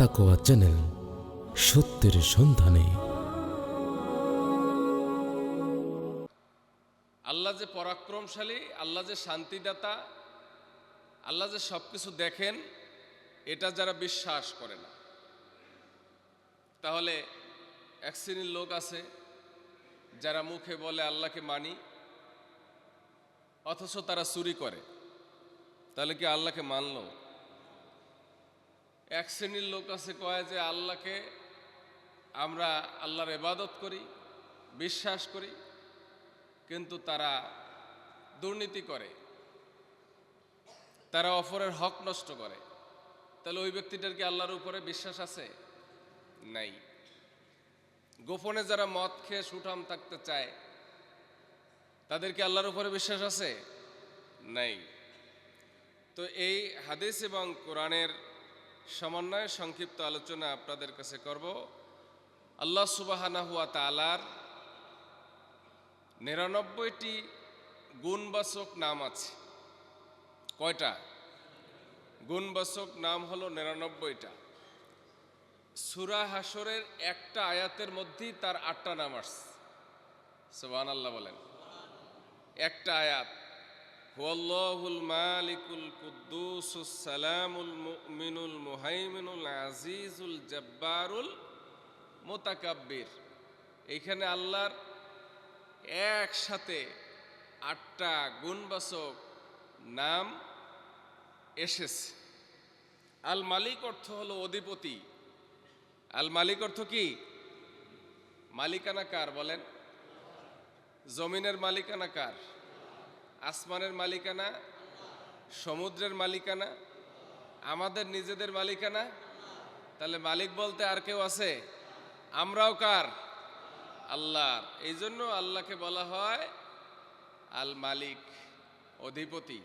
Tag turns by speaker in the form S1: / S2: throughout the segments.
S1: তাকোয়া চ্যানেল সত্যের সন্ধানে।
S2: আল্লাহ যে পরাক্রমশালী, আল্লাহ যে শান্তিদাতা, আল্লাহ যে সব কিছু দেখেন, এটা যারা বিশ্বাস করে না। তাহলে এক শ্রেণির লোক আছে, যারা মুখে বলে আল্লাহকে মানি, অথচ তারা চুরি করে। তাহলে কি আল্লাহকে মানল? এক শ্রেণির লোক আছে, কয় যে আল্লাহকে আমরা আল্লাহর এবাদত করি, বিশ্বাস করি, কিন্তু তারা দুর্নীতি করে। তারা অপরের হক নষ্ট করে। তাহলে ওই ব্যক্তিটার কি আল্লাহর উপরে বিশ্বাস আছে? নাই। গোপনে যারা মদ খেয়ে সুঠাম থাকতে চায়, তাদের কি আল্লাহর উপরে বিশ্বাস আছে? নাই। তো এই হাদিস এবং কোরআনের সমন্বয়ে সংক্ষিপ্ত আলোচনা আপনাদের কাছে করব। আল্লাহ সুবাহানা হুয়া তালার নিরানব্বইটি গুণবাচক নাম আছে। কয়টা? গুণবাচক নাম হলো নিরানব্বইটা। সুরা হাসরের একটা আয়াতের মধ্যেই তার আটটা নাম আসছে। সোবান আল্লাহ বলেন। একটা আয়াত। মোতাকাব্বির। এইখানে আল্লাহর একসাথে আটটা গুণবাচক নাম এসেছে। আল মালিক অর্থ হলো অধিপতি। আল মালিক অর্থ কি? মালিকানা কার বলেন? জমিনের মালিকানা কার? আসমানের মালিকানা, সমুদ্রের মালিকানা, আমাদের নিজেদের মালিকানা। তাহলে মালিক বলতে আর কেউ আছে? আমরাও কার? আল্লাহর। এই জন্য আল্লাহকে বলা হয় আল মালিক, অধিপতি।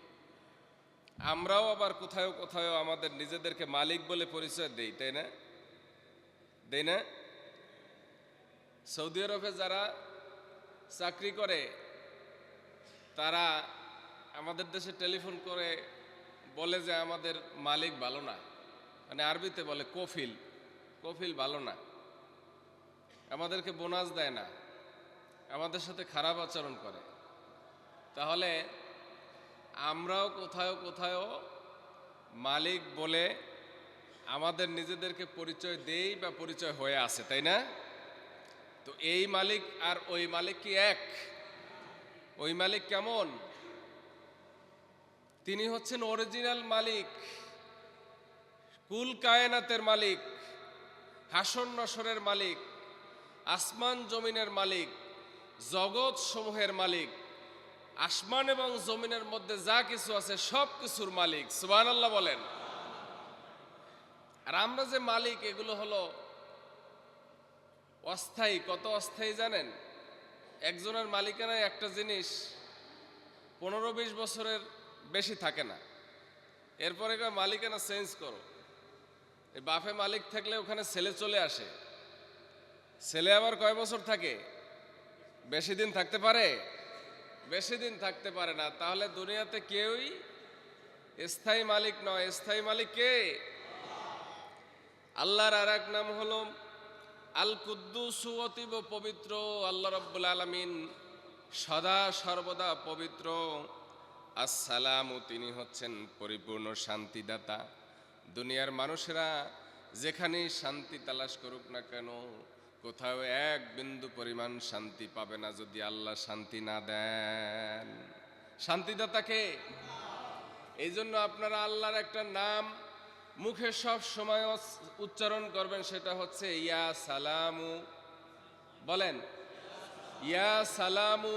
S2: আমরাও আবার কোথাও কোথাও আমাদের নিজেদেরকে মালিক বলে পরিচয় দেই, তাই না? দেই না? সৌদি আরবে যারা চাকরি করে তারা আমাদের দেশে টেলিফোন করে বলে যে আমাদের মালিক ভালো না। মানে আরবিতে বলে কফিল। কফিল ভালো না। আমাদেরকে বোনাস দেয় না। আমাদের সাথে খারাপ আচরণ করে। তাহলে আমরাও কোথাও কোথাও মালিক বলে আমাদের নিজেদেরকে পরিচয় দেই বা পরিচয় হয়ে আছে তাই না? তো এই মালিক আর ওই মালিক কি এক? ওই মালিক কেমন? তিনি হচ্ছেন অরিজিনাল মালিক, কুল কায়নাতের মালিক, হাসন নসরের মালিক, আসমান জমিনের মালিক, জগৎ সমূহের মালিক, আসমান এবং জমিনের মধ্যে যা কিছু আছে সব কিছুর মালিক সুবান আল্লাহ বলেন। আর আমরা যে মালিক, এগুলো হলো অস্থায়ী, কত অস্থায়ী জানেন? একজনের মালিকানায় একটা জিনিস পনেরো বিশ বছরের বেশি থাকে না। এরপরে মালিকানা চেঞ্জ করো। এই বাফে মালিক থাকলে ওখানে ছেলে চলে আসে। ছেলে আবার কয় বছর থাকে? বেশি দিন থাকতে পারে? বেশি দিন থাকতে পারে না। তাহলে দুনিয়াতে কেউই স্থায়ী মালিক নয়। স্থায়ী মালিক কে? আল্লাহর আর এক নাম হলো আল কুদ্দুস অতীব পবিত্র, আল্লাহ রব্বুল আলমিন সদা সর্বদা পবিত্র। আসসালামু, তিনি হচ্ছেন পরিপূর্ণ শান্তিদাতা। দুনিয়ার মানুষেরা যেখানেই শান্তি তালাশ করুক না কেন, কোথাও এক বিন্দু পরিমাণ শান্তি পাবে না যদি আল্লাহ শান্তি না দেন। শান্তিদাতাকে? এই জন্য আপনারা আল্লাহর একটা নাম মুখে সব সময় উচ্চারণ করবেন, সেটা হচ্ছে, ইয়া সালামু। বলেন, ইয়া সালামু।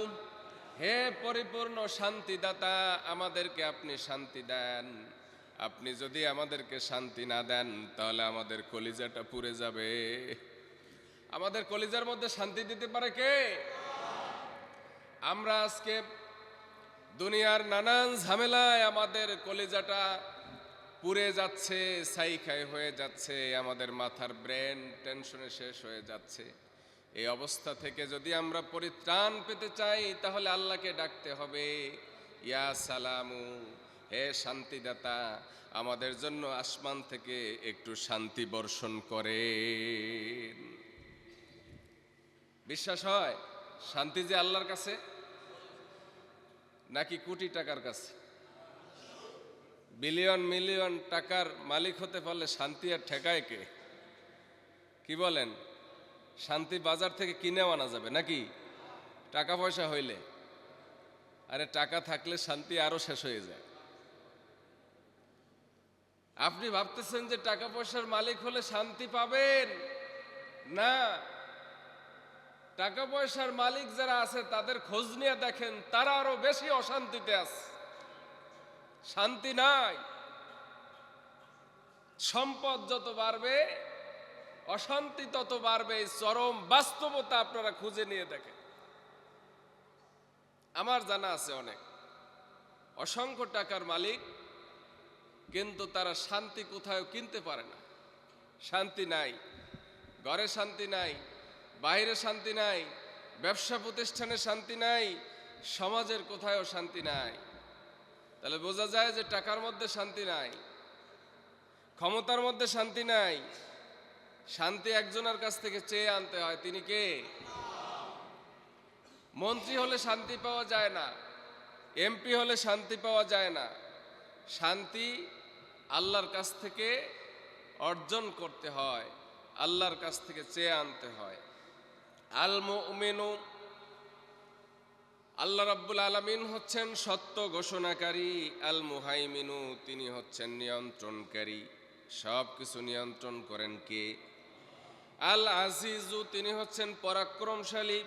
S2: হে পরিপূর্ণ শান্তিদাতা, আমাদেরকে আপনি শান্তি দেন। আপনি যদি আমাদেরকে শান্তি না দেন, তাহলে আমাদের কলিজাটা পুড়ে যাবে। আমাদের কলিজার মধ্যে শান্তি দিতে পারে কে? আমরা আজকে দুনিয়ার নানান ঝামেলায় আমাদের কলিজাটা পুড়ে যাচ্ছে সাইখাই হয়ে যাচ্ছে, আমাদের মাথার ব্রেন টেনশনে শেষ হয়ে যাচ্ছে। এই অবস্থা থেকে যদি আমরা পরিত্রাণ পেতে চাই, তাহলে আল্লাহকে ডাকতে হবে, ইয়া সালামু, হে শান্তিদাতা, আমাদের জন্য আসমান থেকে একটু শান্তি বর্ষণ করেন। বিশ্বাস হয়? শান্তি যে আল্লাহর কাছে? নাকি কোটি টাকার কাছে? বিলিয়ন মিলিয়ন টাকার মালিক হতে পারলে শান্তি আর ঠেকায় কে? কি বলেন? শান্তি বাজার থেকে কিনে আনা যাবে নাকি? টাকা পয়সা হইলে। আরে টাকা থাকলে শান্তি আরও শেষ হয়ে যায়। আপনি ভাবতেছেন যে টাকা পয়সার মালিক হলে শান্তি পাবেন? না। টাকা পয়সার মালিক যারা আছে, তাদের খোঁজ নিয়ে দেখেন তারা আরও বেশি অশান্তিতে আছে। শান্তি নাই। সম্পদ যত বাড়বে, অশান্তি তত বাড়বে চরম বাস্তবতা আপনারা খুঁজে নিয়ে দেখেন। আমার জানা আছে অনেক। অসংখ্য টাকার মালিক, কিন্তু তারা শান্তি কোথাও কিনতে পারে না। শান্তি নাই। ঘরে শান্তি নাই, বাইরে শান্তি নাই, ব্যবসা প্রতিষ্ঠানে শান্তি নাই, সমাজের কোথাও শান্তি নাই। তাহলে বোঝা যায় যে টাকার মধ্যে শান্তি নাই, ক্ষমতার মধ্যে শান্তি নাই। শান্তি একজনের কাছ থেকে চেয়ে আনতে হয়, তিনি কে? মন্ত্রী হলে শান্তি পাওয়া যায় না, এমপি হলে শান্তি পাওয়া যায় না। শান্তি আল্লাহর কাছ থেকে অর্জন করতে হয়, আল্লাহর কাছ থেকে চেয়ে আনতে হয়। আল মুমিনু আল্লাহ রাব্বুল আলামিন হচ্ছেন সত্য ঘোষণাকারী, আল মুহাইমিনু তিনি হচ্ছেন নিয়ন্ত্রণকারী। সব কিছু নিয়ন্ত্রণ করেন কে? আল আজিজু তিনি হচ্ছেন পরাক্রমশালী।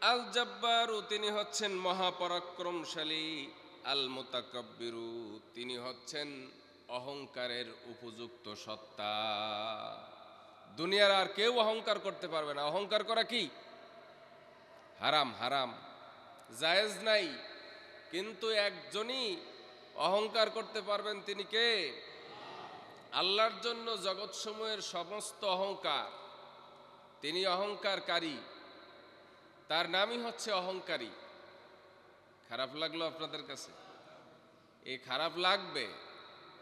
S2: আল জব্বারু তিনি হচ্ছেন মহাপরাক্রমশালী। আল মুতাকাব্বিরু তিনি হচ্ছেন অহংকারের উপযুক্ত সত্তা। দুনিয়ার আর কেউ অহংকার করতে পারবে না। অহংকার করা কি? হারাম হারাম। জায়েজ নাই। কিন্তু একজনই অহংকার করতে পারবেন তিনি কে? আল্লাহর জন্য জগৎসমূহের সমস্ত অহংকার। তিনি অহংকারকারী। তার নামই হচ্ছে অহংকারী। খারাপ লাগল আপনাদের কাছে? এই খারাপ লাগবে।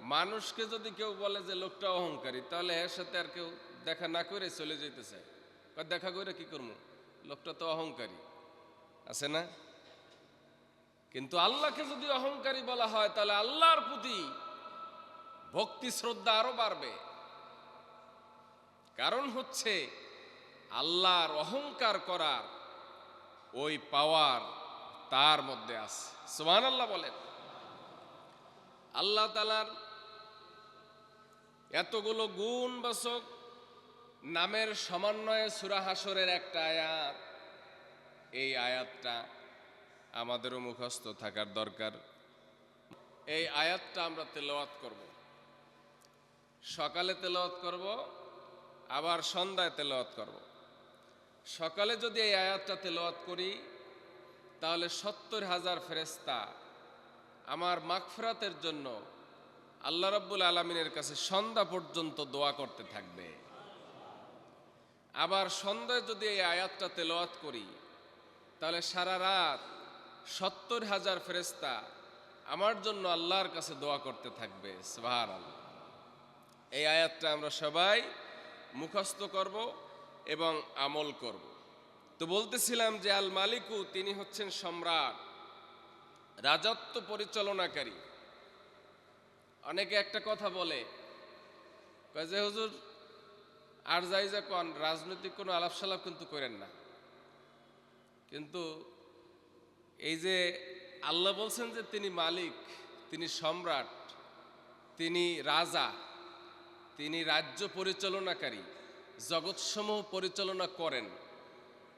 S2: মানুষকে যদি কেউ বলে যে লোকটা অহংকারী, তাহলে এর সাথে আর কেউ দেখা না করে চলে যেতে চায় দেখা করে কি করব লোকটা তো অহংকারী। আছে না? কিন্তু আল্লাহকে যদি অহংকারী বলা হয়, তাহলে আল্লাহর প্রতি ভক্তি, শ্রদ্ধা আরও বাড়বে। কারণ হচ্ছে আল্লাহর অহংকার করার ওই পাওয়ার তার মধ্যে আছে। সুমান আল্লাহ বলেন। আল্লাহ তালার এতগুলো গুণ বাসক নামের সমন্বয়ে সুরাহাসরের একটা আয়াত, এই আয়াতটা আমাদেরও মুখস্থ থাকার দরকার। এই আয়াতটা আমরা তেলাওয়াত করব। সকালে তেলাওয়াত করব, আবার সন্ধ্যায় তেলাওয়াত করব। সকালে যদি এই আয়াতটা তেলাওয়াত করি, তাহলে সত্তর হাজার ফেরেস্তা আমার মাগফরাতের জন্য আল্লাহ রাব্বুল আলমিনের কাছে সন্ধ্যা পর্যন্ত দোয়া করতে থাকবে। আবার সন্ধ্যায় যদি এই আয়াতটা তেলাওয়াত করি, তাহলে সারা রাত সত্তর হাজার ফেরেস্তা আমার জন্য আল্লাহর কাছে দোয়া করতে থাকবে সুবহান আল্লাহ এই আয়াতটা আমরা সবাই মুখস্থ করব এবং আমল করব। তো বলতেছিলাম যে আল মালিকু, তিনি হচ্ছেন সম্রাট, রাজত্ব পরিচালনাকারী। অনেকে একটা কথা বলে যে, হুজুর, আর যাই যা কন, রাজনৈতিক কোনো আলাপ সালাপ কিন্তু করেন না। কিন্তু এই যে আল্লাহ বলছেন যে তিনি মালিক, তিনি সম্রাট, তিনি রাজা, তিনি রাজ্য পরিচালনাকারী, জগৎসমূহ পরিচালনা করেন।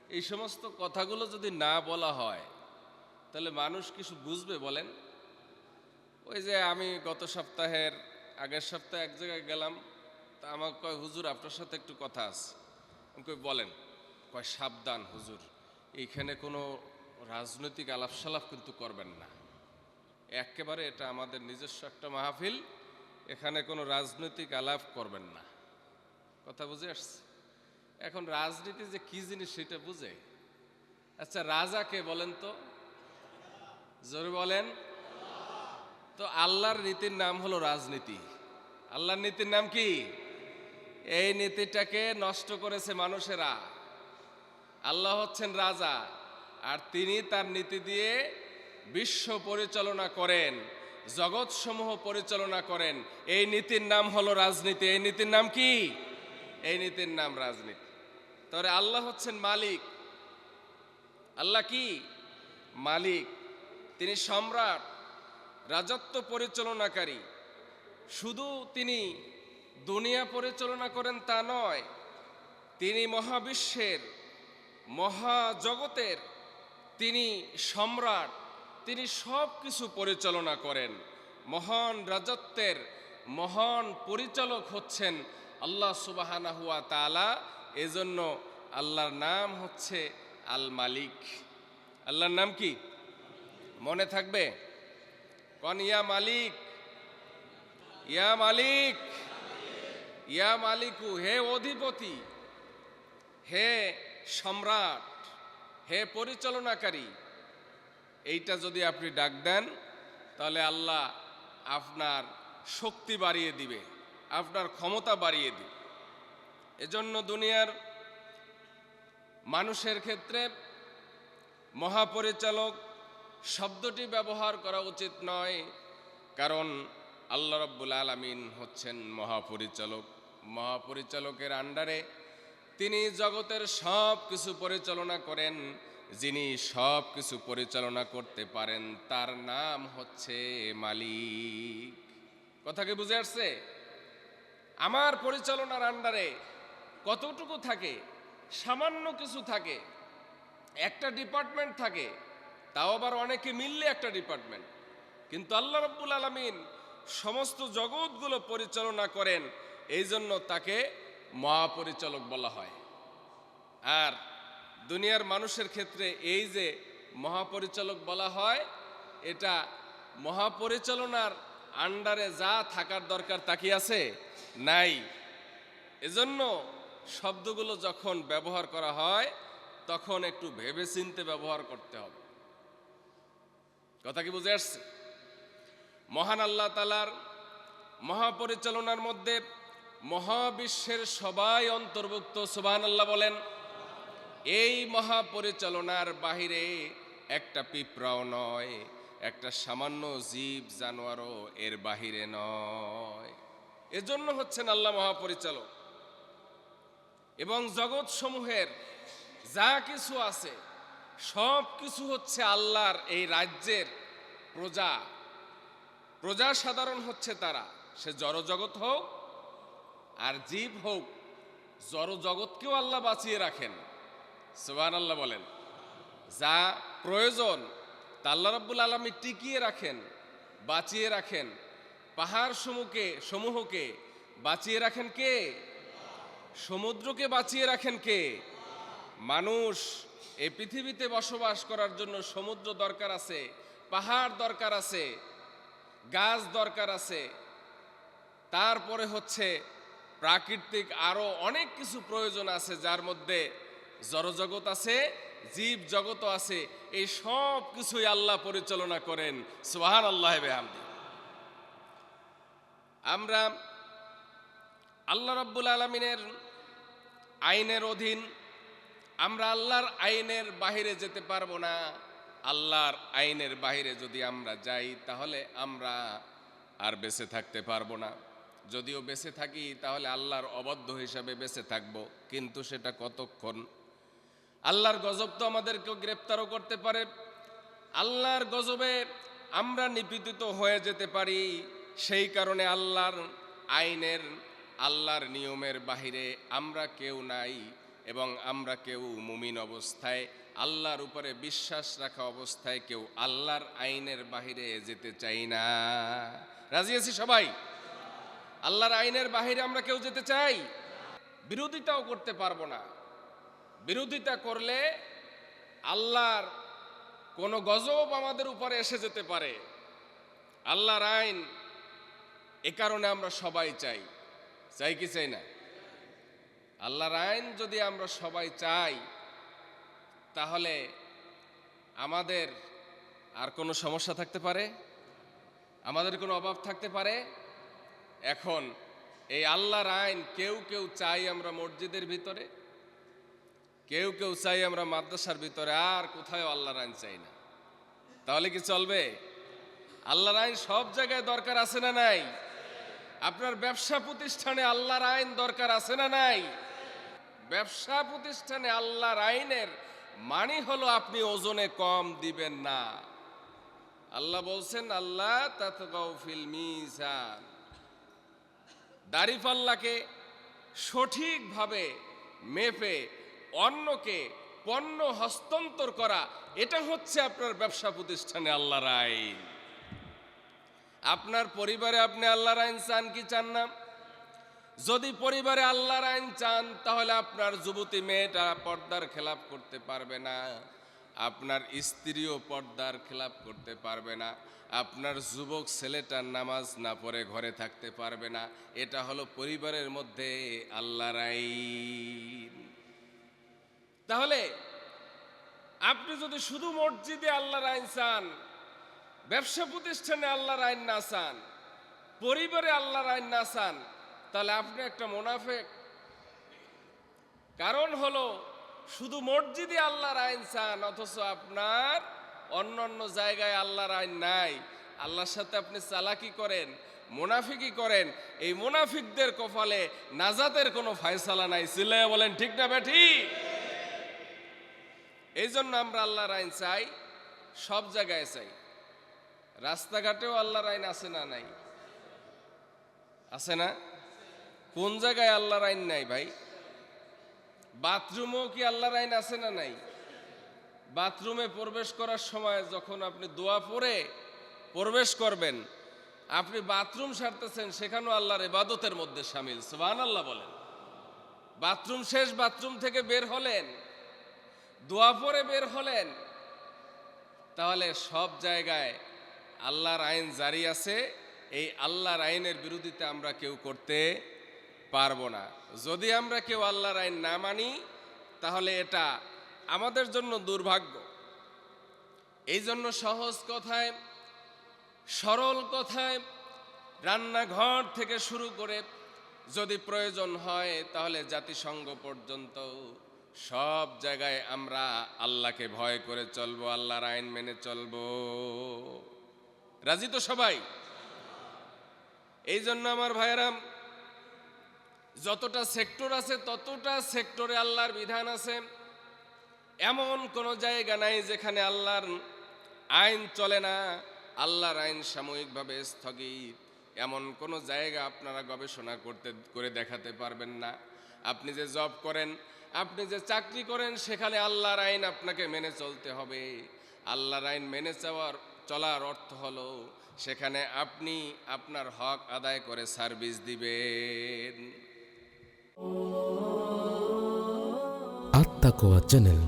S2: এই সমস্ত কথাগুলো যদি না বলা হয়, তাহলে মানুষ কিছু বুঝবে বলেন? ওই যে আমি গত সপ্তাহের, আগের সপ্তাহে এক জায়গায় গেলাম, তা আমাকে কয়, হুজুর, আপনার সাথে একটু কথা আছে। কই, বলেন। কয়, সাবধান হুজুর, এইখানে কোনো রাজনৈতিক আলাপ সালাপ কিন্তু করবেন না। একেবারে এটা আমাদের নিজস্ব একটা মাহফিল, এখানে কোনো রাজনৈতিক আলাপ করবেন না। কথা বুঝে আসছে? এখন রাজনীতি যে কি জিনিস সেটা বুঝে। আচ্ছা রাজা কে বলেন তো? জোরে বলেন। তো আল্লাহর নীতির নাম হলো রাজনীতি। আল্লাহর নীতির নাম কি? এই নীতিটাকে নষ্ট করেছে মানুষেরা। আল্লাহ হচ্ছেন রাজা। আর তিনি তার নীতি দিয়ে বিশ্ব পরিচালনা করেন, জগৎসমূহ পরিচালনা করেন। এই নীতির নাম হলো রাজনীতি। এই নীতির নাম কি? এই নীতির নাম রাজনীতি। তবে আল্লাহ হচ্ছেন মালিক। আল্লাহ কি? মালিক। তিনি সম্রাট, রাজত্ব পরিচালনাকারী। শুধু তিনি দুনিয়া পরিচালনা করেন তা নয়, তিনি মহাবিশ্বের, মহাজগতের তিনি সম্রাট, তিনি সব কিছু পরিচালনা করেন। মহান রাজত্বের মহান পরিচালক হচ্ছেন আল্লাহ সুবাহানা হুয়া তালা এজন্য আল্লাহর নাম হচ্ছে আল মালিক। আল্লাহর নাম কি? মনে থাকবে? কন, ইয়া মালিক? ইয়া মালিক? ইয়া মালিকু, হে অধিপতি? হে সম্রাট? হে পরিচালনাকারী, এইটা যদি আপনি ডাক দেন, তাহলে আল্লাহ আপনার শক্তি বাড়িয়ে দিবে, আপনার ক্ষমতা বাড়িয়ে দিবে। এজন্য দুনিয়ার মানুষের ক্ষেত্রে মহাপরিচালক শব্দটি ব্যবহার করা উচিত নয়, কারণ আল্লাহ রব্বুল আলমিন হচ্ছেন মহাপরিচালক। মহাপরিচালকের আন্ডারে তিনি জগতের সব কিছু পরিচালনা করেন, যিনি সব কিছু পরিচালনা করতে পারেন, তার নাম হচ্ছে মালিক। কথা কি বুঝে আসছে? আমার পরিচালনার আন্ডারে কতটুকু থাকে, সামান্য কিছু থাকে, একটা ডিপার্টমেন্ট থাকে, তাও আবার অনেকে মিললে একটা ডিপার্টমেন্ট। কিন্তু আল্লাহ রব্বুল আলমিন সমস্ত জগৎগুলো পরিচালনা করেন এই জন্য তাকে মহাপরিচালক বলা হয়। আর দুনিয়ার মানুষের ক্ষেত্রে এই যে মহাপরিচালক বলা হয়, এটা মহাপরিচালনার আন্ডারে যা থাকার দরকার তা কি আছে? নাই। এজন্য শব্দগুলো যখন ব্যবহার করা হয়, তখন একটু ভেবে চিনতে ব্যবহার করতে হবে। কথা কি বুঝে আসছে? মহান আল্লাহ তালার মহাপরিচালনার মধ্যে মহাবিশ্বের সবাই অন্তর্ভুক্ত সুবাহান আল্লাহ বলেন, এই মহাপরিচালনার বাহিরে একটা পিঁপড়াও নয়, একটা সামান্য জীব জানোয়ারও এর বাহিরে নয়। এজন্য হচ্ছেন আল্লাহ মহাপরিচালক। এবং জগৎ সমূহের যা কিছু আছে, সব কিছু হচ্ছে আল্লাহর এই রাজ্যের প্রজা। প্রজা সাধারণ হচ্ছে তারা। সে জড়জগৎ হোক আর জীব হোক জড় জগৎকেও আল্লাহ বাঁচিয়ে রাখেন। সোহান আল্লাহ বলেন, যা প্রয়োজন, তা আল্লাহ রাব্বুল আলমী টিকিয়ে রাখেন, বাঁচিয়ে রাখেন। পাহাড় সমূহকে সমূহকে বাঁচিয়ে রাখেন কে? সমুদ্রকে বাঁচিয়ে রাখেন কে? মানুষ, এই পৃথিবীতে বসবাস করার জন্য সমুদ্র দরকার আছে, পাহাড় দরকার আছে, গাছ দরকার আছে। তারপরে হচ্ছে প্রাকৃতিক আরও অনেক কিছু প্রয়োজন আছে, যার মধ্যে জড়জগৎ আছে, জীব জগৎ আছে। এই সব কিছুই আল্লাহ পরিচালনা করেন। সোহান আল্লাহ বেহামদি। আমরা আল্লাহ রাব্বুল আলমিনের আইনের অধীন আমরা আল্লাহর আইনের বাহিরে যেতে পারব না। আল্লাহর আইনের বাহিরে যদি আমরা যাই, তাহলে আমরা আর বেঁচে থাকতে পারব না। যদিও বেঁচে থাকি, তাহলে আল্লাহর অবদ্ধ হিসাবে বেঁচে থাকব। কিন্তু সেটা কতক্ষণ? আল্লাহর গজব তো আমাদেরকেও গ্রেপ্তারও করতে পারে। আল্লাহর গজবে আমরা নিপীড়িত হয়ে যেতে পারি। সেই কারণে আল্লাহর আইনের, আল্লাহর নিয়মের বাহিরে আমরা কেউ নাই এবং আমরা কেউ মুমিন অবস্থায়। আল্লাহর উপরে বিশ্বাস রাখা অবস্থায় কেউ আল্লাহর আইনের বাহিরে যেতে চাই না। রাজি আছি সবাই? আল্লাহর আইনের বাহিরে আমরা কেউ যেতে চাই? বিরোধিতাও করতে পারব না। বিরোধিতা করলে আল্লাহর কোনো গজব আমাদের উপরে এসে যেতে পারে। আল্লাহর আইন এ কারণে আমরা সবাই চাই। চাই কি চাই না? আল্লাহর আইন যদি আমরা সবাই চাই, তাহলে আমাদের আর কোনো সমস্যা থাকতে পারে? আমাদের কোনো অভাব থাকতে পারে? এখন এই আল্লাহর আইন, কেউ কেউ চাই আমরা মসজিদের ভিতরে, কেউ কেউ চাই আমরা মাদ্রাসার ভিতরে, আর কোথাও আল্লাহর আইন চাই না। তাহলে কি চলবে? আল্লাহর আইন সব জায়গায় দরকার আছে না নাই? আপনার ব্যবসা প্রতিষ্ঠানে আল্লাহর আইন দরকার আছে না নাই? ব্যবসা প্রতিষ্ঠানে আল্লাহর আইনের মানে হলো আপনি ওজনে কম দিবেন না। আল্লাহ বলছেন আল্লাহ তাতগাও ফিল মিজান। দাড়িপাল্লাকে সঠিকভাবে মেপে অন্যকে পণ্য হস্তান্তর করা, এটা হচ্ছে আপনার ব্যবসা প্রতিষ্ঠানে আল্লাহর আইন। আপনার পরিবারে আপনি আল্লাহর আইন চান কি চান না? যদি পরিবারে আল্লাহর আইন চান, তাহলে আপনার যুবতী মেয়েটা পর্দার খেলাপ করতে পারবে না। আপনার স্ত্রীও পর্দার খেলাপ করতে পারবে না, আপনার যুবক ছেলেটার নামাজ না পড়ে ঘরে থাকতে পারবে না, এটা হলো পরিবারের মধ্যে আল্লাহর আইন। তাহলে আপনি যদি শুধু মসজিদে আল্লাহর আইন চান, ব্যবসা প্রতিষ্ঠানে আল্লাহর আইন না চান, পরিবারে আল্লাহর আইন না চান, তাহলে আপনি একটা মোনাফেক। কারণ হলো শুধু মসজিদে আল্লাহর আইন চান, অথচ আপনার অন্য অন্য জায়গায় আল্লাহর আইন নাই। আল্লাহর সাথে আপনি চালাকি করেন, মোনাফিকি করেন, এই মোনাফিকদের কপালে নাজাতের কোনো ফায়সালা নাই। সিলাই বলেন, ঠিক না বেঠি? এই জন্য আমরা আল্লাহর আইন চাই, সব জায়গায় চাই। রাস্তাঘাটেও আল্লাহর আইন আছে না নাই? আছে না? কোন জায়গায় আল্লাহর আইন নাই ভাই? বাথরুমেও কি আল্লাহর আইন আছে না নাই? বাথরুমে প্রবেশ করার সময় যখন আপনি দোয়া পড়ে, প্রবেশ করবেন, আপনি বাথরুম সারতেছেন, সেখানেও আল্লাহর ইবাদতের মধ্যে সামিল। সুবহান আল্লাহ বলেন। বাথরুম শেষ, বাথরুম থেকে বের হলেন, দোয়া পরে বের হলেন, তাহলে সব জায়গায় আল্লাহর আইন জারি আছে। এই আল্লাহর আইনের বিরোধিতা আমরা কেউ করতে পারব না। যদি আমরা কেউ আল্লাহর আইন না মানি, তাহলে এটা আমাদের জন্য দুর্ভাগ্য। এই জন্য সহজ কথায়, সরল কথায়, রান্নাঘর থেকে শুরু করে যদি প্রয়োজন হয়, তাহলে জাতিসংঘ পর্যন্ত সব জায়গায় আমরা আল্লাহকে ভয় করে চলবো, আল্লাহর আইন মেনে চলবো। রাজি তো সবাই? এই জন্য আমার ভাইয়েরাম যতটা সেক্টর আছে, ততটা সেক্টরে আল্লাহর বিধান আছে। এমন কোন জায়গা নাই যেখানে আল্লাহর আইন চলে না, আল্লাহর আইন সাময়িকভাবে স্থগিত। এমন কোন জায়গা আপনারা গবেষণা করতে, করে দেখাতে পারবেন না। আপনি যে জব করেন, আপনি যে চাকরি করেন, সেখানে আল্লাহর আইন আপনাকে মেনে চলতে হবে। আল্লাহর আইন মেনে চাওয়ার, চলার অর্থ হলো, সেখানে আপনি আপনার হক আদায় করে সার্ভিস দিবেন।
S1: আত্মাকোয়া চ্যানেল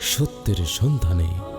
S1: সত্যের সন্ধানে।